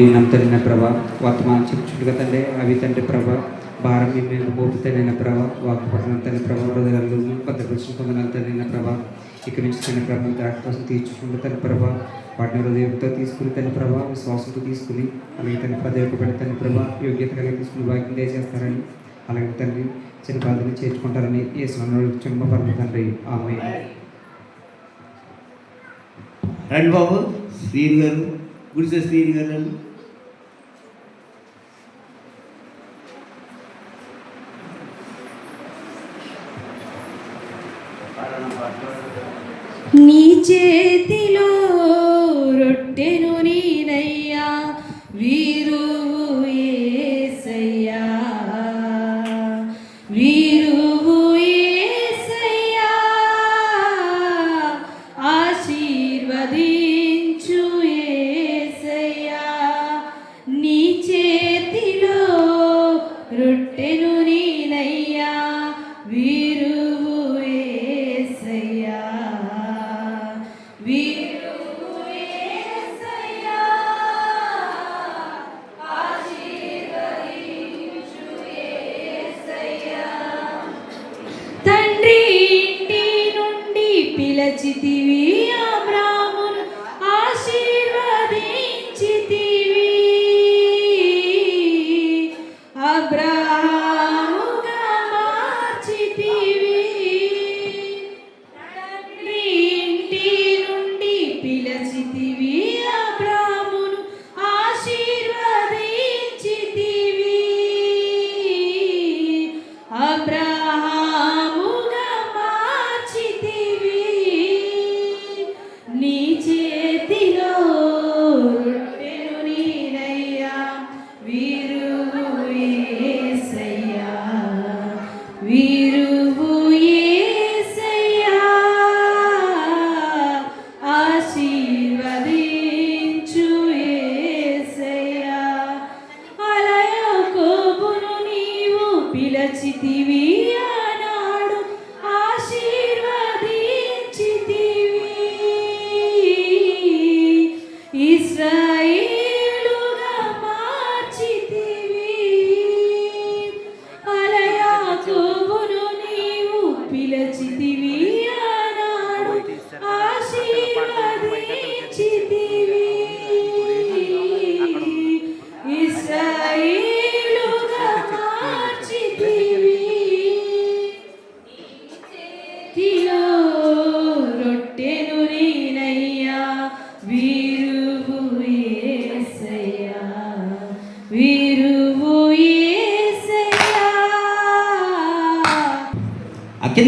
తండ్రిన ప్రభ వర్తమానం చెప్పుచుండగా తండ్రి అవి తండ్రి ప్రభ భారం మీ మీద మోపుతైన ప్రభ వాకు పట్టణ తండ్రి ప్రభ హృదయాలు భద్రపరిచిన పొందనాలు తండ్రిన ప్రభ. ఇక్కడి నుంచి తన ప్రభ దాటి కోసం తీర్చుకుంటూ తన ప్రభ. వాటిని హృదయంతో తీసుకుని తన ప్రభ విశ్వాసంతో తీసుకుని అలాగే తండ్రి పదవిపడి తన ప్రభ యోగ్యత కలిగి తీసుకుని వాక్యం దయచేస్తారని అలాగే తండ్రి చిన్న బాధని చేర్చుకుంటారని ఏ స్వామి చెంబ పరమ తండ్రి. ఆమె రండి బాబు శ్రీని గారు గురిసే శ్రీని గారు నీ చేతిలో రొట్టెను నీ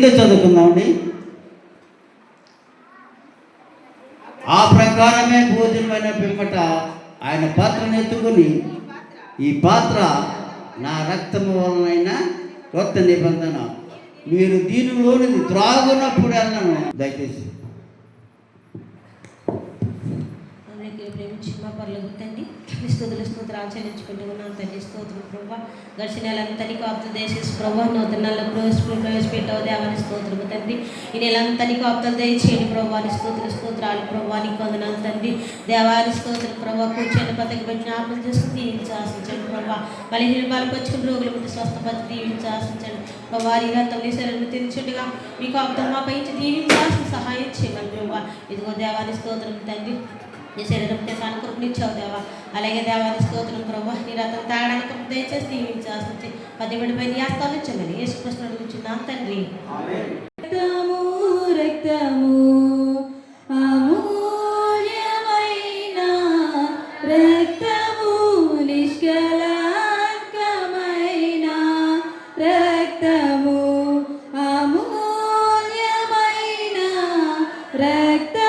కింద చదువుకుందామండి? ఆ ప్రకారమే భోజనమైన పిమ్మట ఆయన పాత్రను ఎత్తుకుని ఈ పాత్ర నా రక్తము వలనైన కొత్త నిబంధన. మీరు దీనిలోనిది త్రాగునప్పుడు అన్నాను దయచేసి. ప్రేమించి మా పర్లేదు తండ్రి మీ స్థుతులు స్తోత్రాలు చెల్లించుకుంటూ ఉన్నాను తల్లి స్తోత్రులు ప్రభా. గడిచిన నెలంతని దయచేసి ప్రభా నూతన నెలలో ప్రవేశ ప్రవేశపెట్టావు దేవాని స్తోత్రము తండ్రి. ఈ నెలంతని కాపుతలు దయచేయండి ప్రభాని స్తోత్ర స్తోత్రాలు ప్రభానికి వందనాలు తండ్రి. దేవాని స్తోత్రులు ప్రభా. కూర్చొని పదకి పెట్టిన జ్ఞాపకం చేసుకుని దీవించి ఆశించండి ప్రభా. బలహీన బలపరుచుకుని రోగుల ముందు స్వస్థపరిచి దీవించి ఆశించండి ప్రభా. ఈ రక్తం శరీరం తెరిచుండగా మీకు అర్థం మా పై దీవించి సహాయం చేయమని ప్రభా. ఇదిగో దేవాని స్తోత్రం తండ్రి. నీ శరీరం తిన్నాను కృపనిచ్చావు దేవా. అలాగే దేవాది స్తోత్రం ప్రభా నీ రథం తాగడానికి కృప దయచేసి పది పదిబడిపై నీ ఆస్తాలు ఇచ్చామని యేసుకృష్ణుడు అడుగుచున్నాం తండ్రి. రక్తము రక్తము అమూల్యమైన రక్తము నిష్కలంకమైన రక్తము అమూల్యమైన రక్తము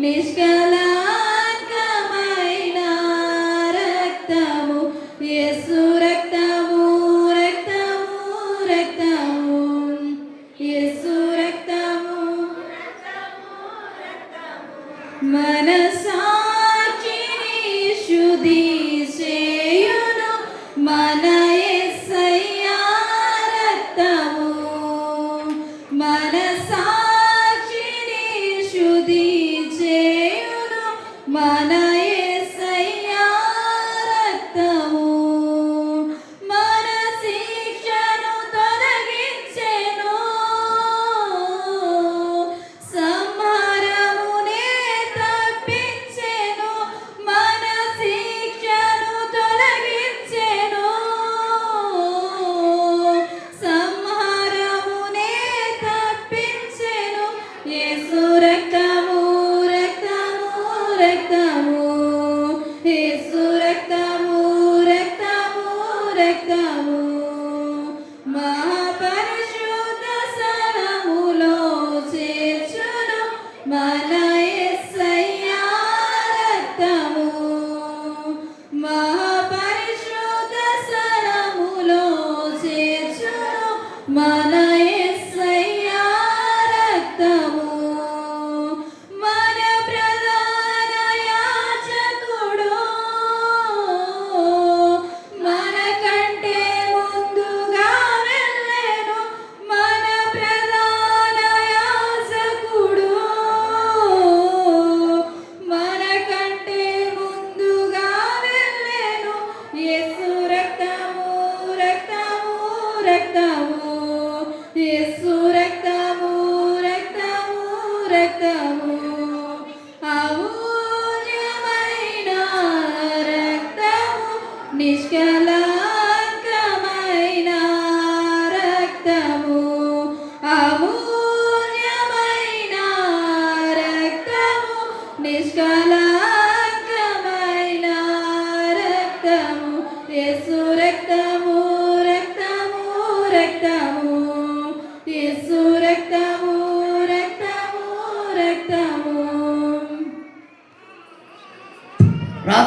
నిష్కలంకమైన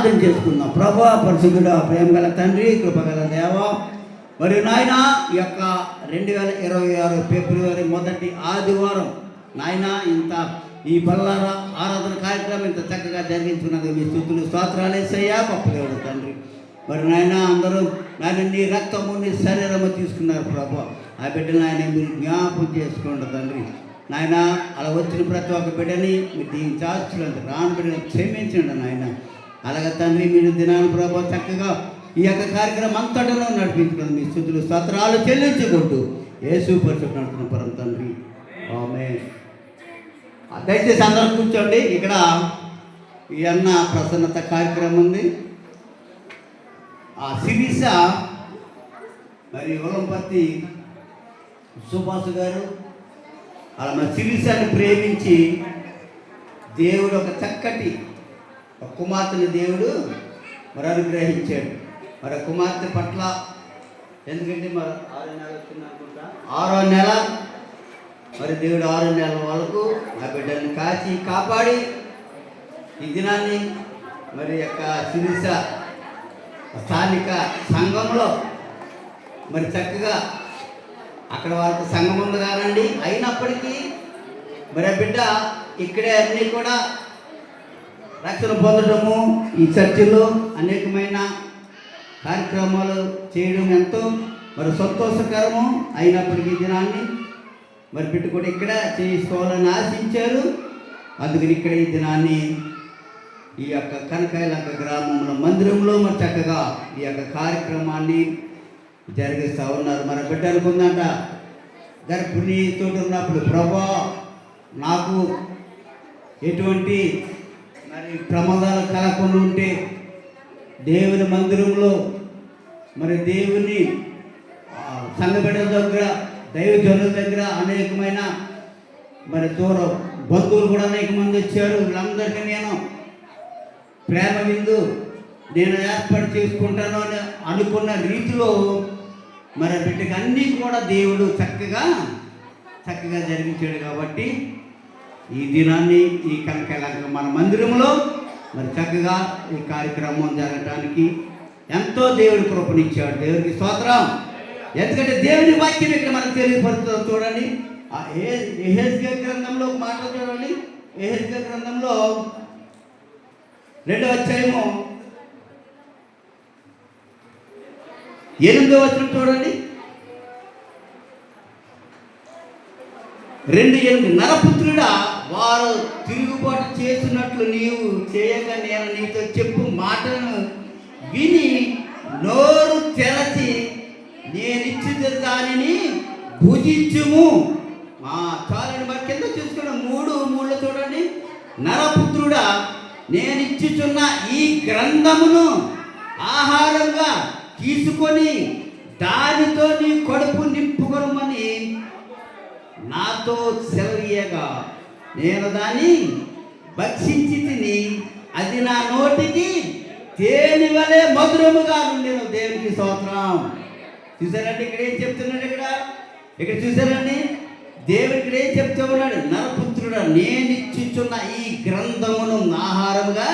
ప్రార్థన చేసుకుందాం. ప్రభా పరిశుద్ధుడ ప్రేమ గల తండ్రి కృపగల దేవ మరి నాయన ఈ యొక్క రెండు వేల ఇరవై ఆరు ఫిబ్రవరి మొదటి ఆదివారం నాయన ఇంత ఈ బల్లార ఆరాధన కార్యక్రమం ఇంత చక్కగా జరిగించుకున్నందుకు మీ స్థుతులు స్తోత్రాలేసయ్యా గొప్ప దేవుడు తండ్రి. మరి నాయన అందరూ నాయన నీ రక్తము నీ శరీరము తీసుకున్నారు ప్రభు. ఆ బిడ్డను ఆయన మీరు జ్ఞాపకం చేసుకోండి తండ్రి. నాయన అలా వచ్చిన ప్రతి ఒక్క బిడ్డని మీరు దీని చాచులండి రాను బిడ్డని క్షమించండి నాయన. అలాగే తండ్రి మీరు దినాను ప్రభావ చక్కగా ఈ యొక్క కార్యక్రమం అంతటను నడిపించుకుని మీ స్థుతులు సత్రాలు చెల్లించుకుంటూ యేసు పరిచయం పరం తండ్రి. ఆమె దయచేసి అందరూ కూర్చోండి. ఇక్కడ ఈ అన్న ప్రసన్నత కార్యక్రమం ఉంది. ఆ సిరిస మరి ఉలంపతి సుభాష్ గారు అలా మన సిరిసాన్ని ప్రేమించి దేవుడు ఒక చక్కటి ఒక కుమార్తెని దేవుడు మరి అనుగ్రహించాడు మరి కుమార్తె పట్ల ఎందుకంటే మరి ఆరో నెల వచ్చింది అనుకుంటా? ఆరో నెల. మరి దేవుడు ఆరు నెలల వరకు నా బిడ్డల్ని కాచి కాపాడి ఈ దినాన్ని మరి యొక్క సిరిస స్థానిక సంఘంలో మరి చక్కగా అక్కడ వాళ్ళకి సంఘం ఉంది కానండి అయినప్పటికీ మరి ఆ బిడ్డ ఇక్కడే అన్నీ కూడా రక్షణ పొందడము ఈ చర్చిలో అనేకమైన కార్యక్రమాలు చేయడం ఎంతో మరి సంతోషకరము అయినప్పటికీ దినాన్ని మరి బిడ్డ కూడా ఇక్కడ చేసుకోవాలని ఆశించారు. అందుకని ఇక్కడ ఈ దినాన్ని ఈ యొక్క కనకాయలంక గ్రామంలో మందిరంలో మరి చక్కగా ఈ యొక్క కార్యక్రమాన్ని జరిగిస్తూ ఉన్నారు. మరి బిడ్డ అనుకుందంట గర్భిణీతో ఉన్నప్పుడు ప్రభా నాకు ఎటువంటి మరి ప్రమాదాలు కలగకుండా ఉంటే దేవుని మందిరంలో మరి దేవుని సంఘ దగ్గర దగ్గర దైవజనుల దగ్గర అనేకమైన మరి దూరం బంధువులు కూడా అనేక మంది వచ్చారు. వీళ్ళందరికీ నేను ప్రేమ విందు నేను ఏర్పాటు చేసుకుంటాను అని అనుకున్న రీతిలో మరి బిడ్డకి అన్నీ కూడా దేవుడు చక్కగా చక్కగా జరిగించాడు కాబట్టి ఈ దినాన్ని ఈ కనకలంక మన మందిరంలో మరి చక్కగా ఈ కార్యక్రమం జరగటానికి ఎంతో దేవుడు కృపనిచ్చాడు. దేవుడికి స్తోత్రం. ఎందుకంటే దేవుని వాక్యం ఇక్కడ మనకు తెలియపరుస్తుంది చూడండి. ఆ గ్రంథంలో మాటలు చూడండి. ఎహెజ్కేలు గ్రంథంలో రెండవ అధ్యాయము ఎనిమిదో వచ్చిన చూడండి. రెండు ఎనిమిది నరపుత్రుడా వారు తిరుగుబాటు చేసినట్లు నీవు చేయక నేను నీతో చెప్పు మాటలను విని నోరు తెరచి నేనిచ్చిన దానిని భుజించుము. మా చాలండి మరి కింద చూసుకున్న మూడు మూడు చూడండి. నరపుత్రుడా నేను ఇచ్చుచున్న ఈ గ్రంథమును ఆహారంగా తీసుకొని దానితో నీ కడుపు నింపుకొనమని నాతో సెలవీయగా నేను దాన్ని భక్షించి తిని అది నా నోటికి తేని వలె మధురముగా నుండెను దేవునికి స్తోత్రం. చూసారండి ఇక్కడ ఏం చెప్తున్నాడు ఇక్కడ? ఇక్కడ చూసారండి దేవుడు ఇక్కడ ఏం చెప్తూ ఉన్నాడు? నరపుత్రుడు నేను ఇచ్చుచున్న ఈ గ్రంథమును ఆహారముగా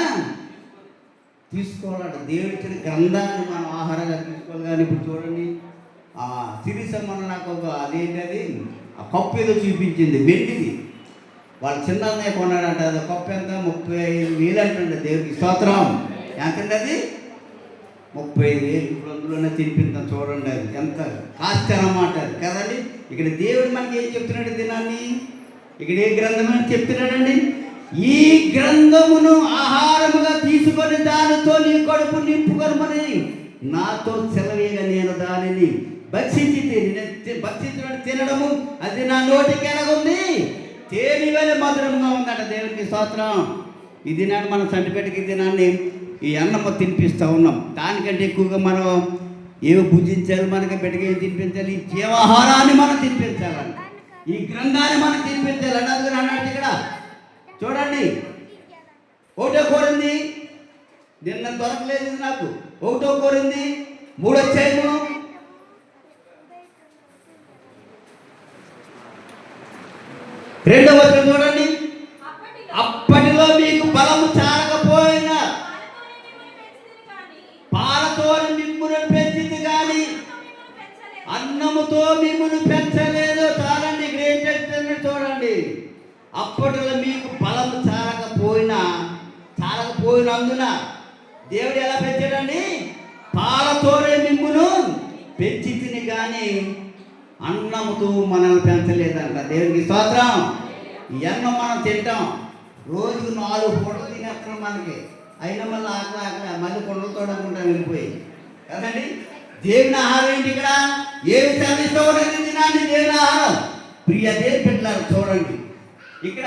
తీసుకోవాలంట. దేవుడు ఇచ్చిన గ్రంథాన్ని మనం ఆహారంగా తీసుకోవాలి కానీ ఇప్పుడు చూడండి. ఆ సిరిసమ్మను నాకు ఒక అదేంటి అది? ఆ కప్పు ఏదో చూపించింది వెండిది. వాళ్ళ చిన్న అన్నయ్య కొన్నాడంట. అది గొప్ప ఎంత ముప్పై ఐదు వేలు అంటుండే దేవుడికి. స్తోత్రం. ఎంతండి అది? ముప్పై ఐదు వేలు. ఇప్పుడు అందులోనే తినిపిద్దాం చూడండి అది. ఎంత కాస్ట్ అన్నమాట అది. కదండి? ఇక్కడ దేవుడు మనకి ఏం చెప్తున్నాడు దినాన్ని? ఇక్కడ ఏ గ్రంథం అని చెప్తున్నాడండి? ఈ గ్రంథమును ఆహారముగా తీసుకొని దానితో నీ కడుపు నింపుకొనమని నాతో సెలవేగా నేను దానిని భక్షించి తిని భక్షించడం తినడము. అది నా నోటికి ఎలాగుంది? తేని వేల మధురంగా ఉందట దేవునికి స్తోత్రం. ఇది నాడు మన సంటిపెట్టకి దినాన్ని ఈ అన్నము తినిపిస్తూ ఉన్నాం. దానికంటే ఎక్కువగా మనం ఏమి భుజించాలి మనకి బిడ్డకి తినిపించాలి ఈ జీవాహారాన్ని మనం తినిపించాలండి ఈ గ్రంథాన్ని మనం తినిపించాలి. అందుకని అన్నాడు ఇక్కడ. చూడండి. ఒకటో కోరింది. నిన్న దొరకలేదు నాకు. ఒకటో కోరింది. మూడో చేయము రెండవ వచనం చూడండి. అప్పటిలో మీకు బలము చాలకపోయినా పాలతో మిమ్మును పెంచింది కానీ అన్నముతో మిమ్మల్ని పెంచలేదు. చాలండి ఇక్కడ చూడండి. అప్పటిలో మీకు బలం చాలకపోయినా చాలకపోయినందున దేవుడు ఎలా పెంచాడండి? పాలతోనే మిమ్మును పెంచి తిని కానీ అన్నముతో మనల్ని పెంచలేదంట. దేవునికి స్తోత్రం. ఈ మనం తింటాం. రోజుకు నాలుగు పూటలు తినేస్తాం మనకి. అయినా మళ్ళీ ఆకలి ఆకలి మళ్ళీ కొండలు తోడకుంటాం వెళ్ళిపోయి. కదండి? దేవుని ఆహారం ఏంటి ఇక్కడ? ఏమి చదివించకూడదు తినాలి దేవుని ఆహారం. ప్రియ దేవుని పెట్టారు చూడండి. ఇక్కడ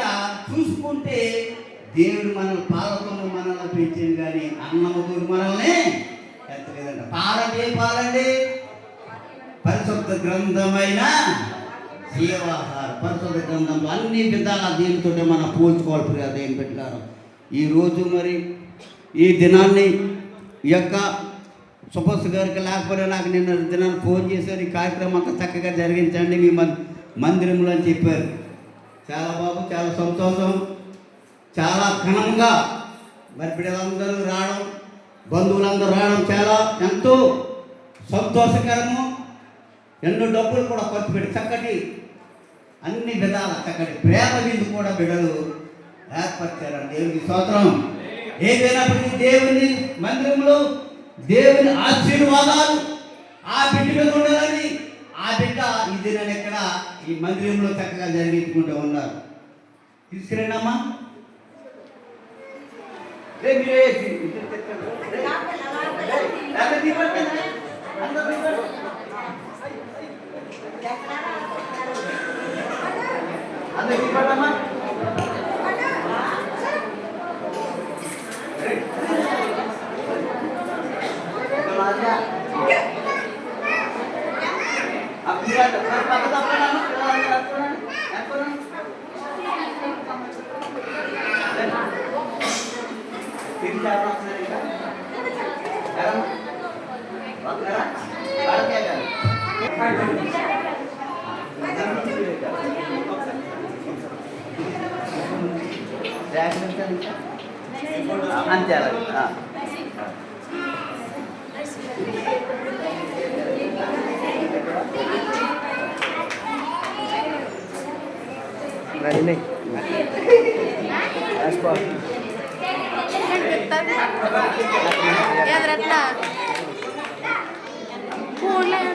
చూసుకుంటే దేవుడు మన పాలకొండ మనల్ని పెంచింది కానీ అన్నముతో మనల్ని పెంచలేదంట. పాలంటే ఏం పాలండి. పరిశుద్ధ గ్రంథమైన జీవాహారం పరిశుద్ధ గ్రంథంలో అన్ని విధాల దీనితో మనం పోల్చుకోవాలి ప్రియ దేవుని పెట్టారు ఈరోజు మరి ఈ దినాన్ని యొక్క సుభాష్ గారికి లేకపోతే నాకు నిన్న దినాన్ని ఫోన్ చేశారు. ఈ కార్యక్రమం అంతా చక్కగా జరిగించండి మీ మం మందిరంలో అని చెప్పారు. చాలా బాబు చాలా సంతోషం. చాలా ఘనంగా మరి బిడ్డలందరూ రావడం బంధువులందరూ రావడం చాలా ఎంతో సంతోషకరము. ఎన్నో డబ్బులు కూడా ఖర్చు పెట్టి చక్కటి అన్ని విధాల చక్కటి ప్రేమ విందు కూడా బిడ్డలు ఏర్పరిచారు దేవునికి స్తోత్రం. ఏదైనప్పటికీ దేవుని మందిరంలో దేవుని ఆశీర్వాదాలు ఆ బిడ్డ మీద ఉండాలని ఆ బిడ్డ ఈ దినాన్ని ఎక్కడ ఈ మందిరంలో చక్కగా జరిగించుకుంటూ ఉన్నారు. తీసుకురండి అమ్మా రే మీరే రే. లేకపోతే తీపట్టండి. అందరూ తీపట్టండి. అందరూ తీపట్టమ్మా. రే. ఒక రాజా. కాదు. మరి పక్క తప్పకుండా పిల్లలందరూ అనుకోండి. అనుకోండి. తిరిగి ఎవరు వస్తున్నారు ఇంకా? ఎవరు? వస్తున్నారా? వాళ్ళకే కాదు. ర్యాక్ ఎంత ఇంకా? అంతే అలాగే. ఎదురట్లా లేదు.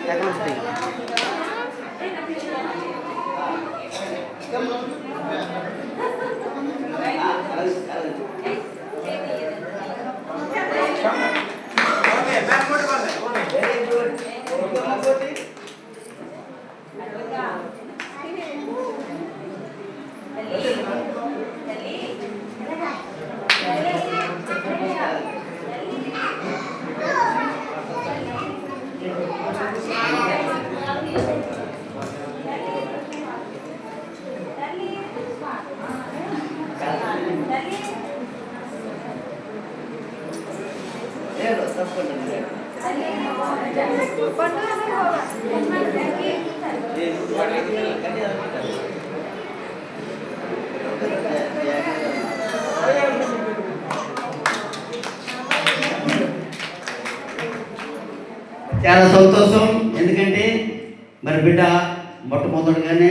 చాలా సంతోషం. ఎందుకంటే మరి బిడ్డ మొట్టమొదటిగానే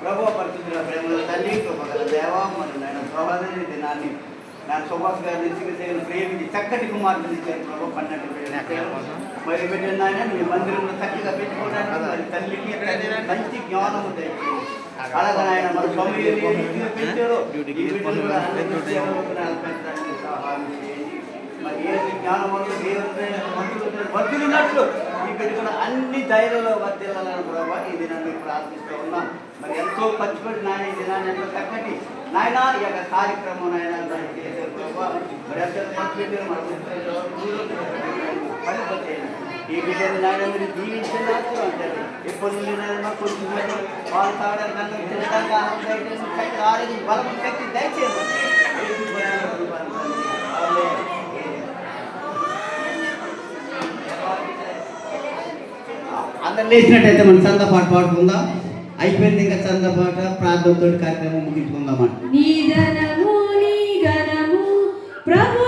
ప్రభు పరిశుద్ధుల ప్రేమల తల్లి కృపగల దేవ మరి నాయన ప్రభాదని దినాన్ని నాన్న సుభాష్ గారిని సిగిసేన ప్రేమించి చక్కటి కుమార్తెని ఇచ్చారు ప్రభు పన్నెండు. మరి బిడ్డ నాయన మీ మందిరంలో చక్కగా పెట్టుకోవడానికి మరి తల్లికి మంచి జ్ఞానము దయచేయండి. అలాగే నాయన మన స్వామి ఏ రీతిగా పెంచారో ఈ బిడ్డలు కూడా అన్ని సేవలకు నాయన పెంచడానికి సహాయం చేయండి మరి ఏ జ్ఞానం వల్ల మంత్రులు వర్తిల్లినట్లు ఈ కూడా అన్ని ధైర్యంలో వర్తిల్లాలని ప్రభావ ఈ దినాన్ని ప్రార్థిస్తూ ఉన్నాం. మరి ఎంతో పచ్చిపెట్టి నాయన ఈ దినాన్ని ఎంతో చక్కటి నాయన ఈ యొక్క కార్యక్రమం నాయన చేసే ప్రభావ మరి ఎంతో మన ఈ బిడ్డని నాయన మీరు దీవించండి ఆశీర్వదించండి ఎప్పటి నుండి నాయన కొంచెం వాళ్ళు తాగడానికి తినడానికి ఆరోగ్యం బలం శక్తి దయచేసి యేసు నామములో కృపను ఆమేన్. అందరు లేచినట్టయితే మనం చంద పాట పాడుకుందాం? అయిపోయింది ఇంకా చంద పాట ప్రార్థనతో కార్యక్రమం ముగించుకుందామంట ప్రభు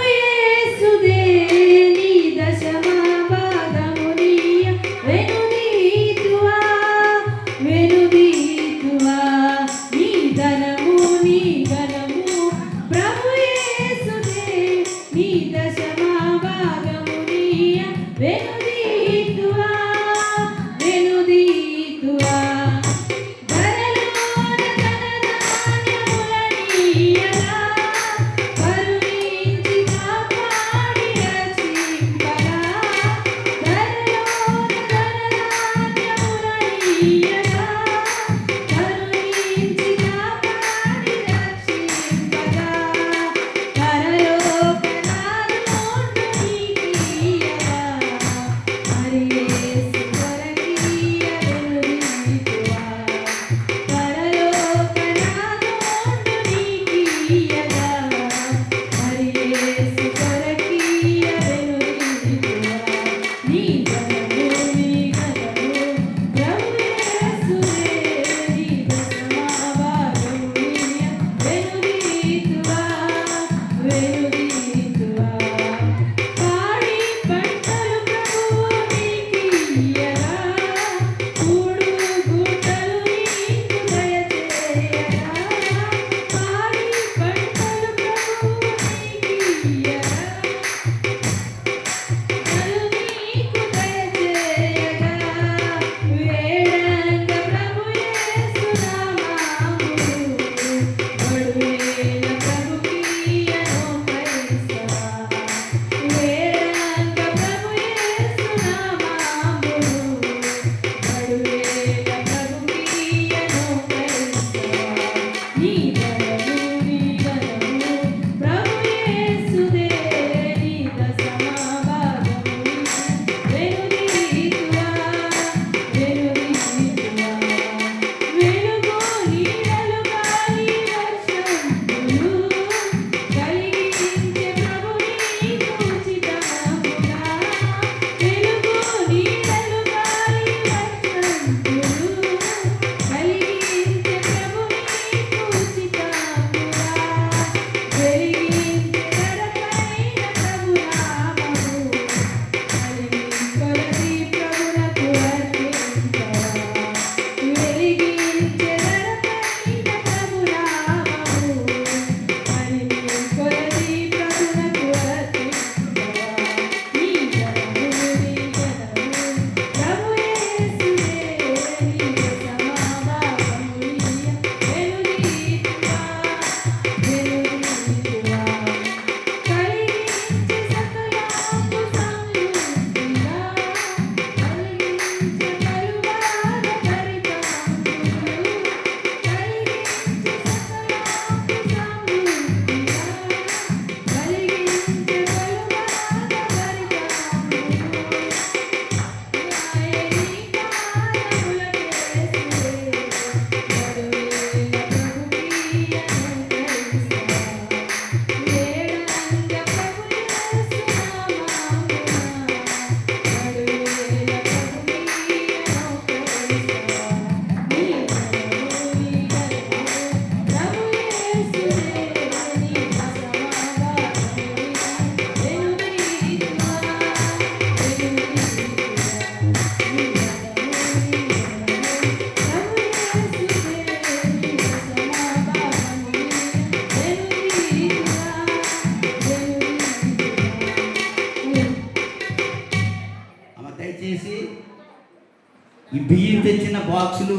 బాక్సులు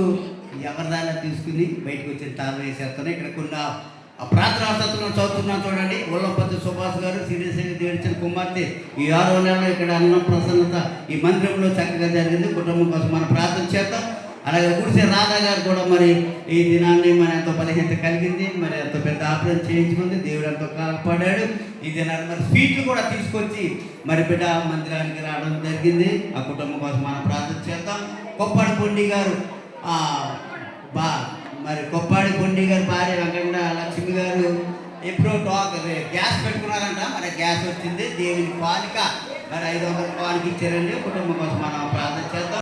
ఎవరిదైనా తీసుకుని బయటకు వచ్చి తాళం వేసేస్తాను. ఇక్కడ కొన్ని ఆ ప్రార్థనా చదువుతున్నాను చదువుతున్నాం చూడండి. ఉల్లంపతి సుభాష్ గారు సీరియస్గా దేడిచిన కుమార్తె ఈ ఆరో నెలలో ఇక్కడ అన్న ప్రసన్నత ఈ మందిరంలో చక్కగా జరిగింది. కుటుంబం కోసం మనం ప్రార్థన చేద్దాం. అలాగే గుడిసే రాధా గారు కూడా మరి ఈ దినాన్ని మరి ఎంతో బలహీనత కలిగింది మరి ఎంతో పెద్ద ఆపరేషన్ చేయించుకుంది దేవుడు ఎంతో కాపాడాడు ఈ దినాన్ని మరి స్వీట్లు కూడా తీసుకొచ్చి మరి బిడ్డ మందిరానికి రావడం జరిగింది. ఆ కుటుంబం కోసం మనం ప్రార్థన చేద్దాం. కొప్పాడి పొండి గారు బా మరి కొప్పాడి పొండి గారు భార్య వెంకట లక్ష్మి గారు ఎప్పుడో టాక్ గ్యాస్ పెట్టుకున్నారంట. మరి గ్యాస్ వచ్చింది దేవుని పాలిక మరి ఐదు వందల పాలిక ఇచ్చారండి. కుటుంబం కోసం మనం ప్రార్థన చేద్దాం.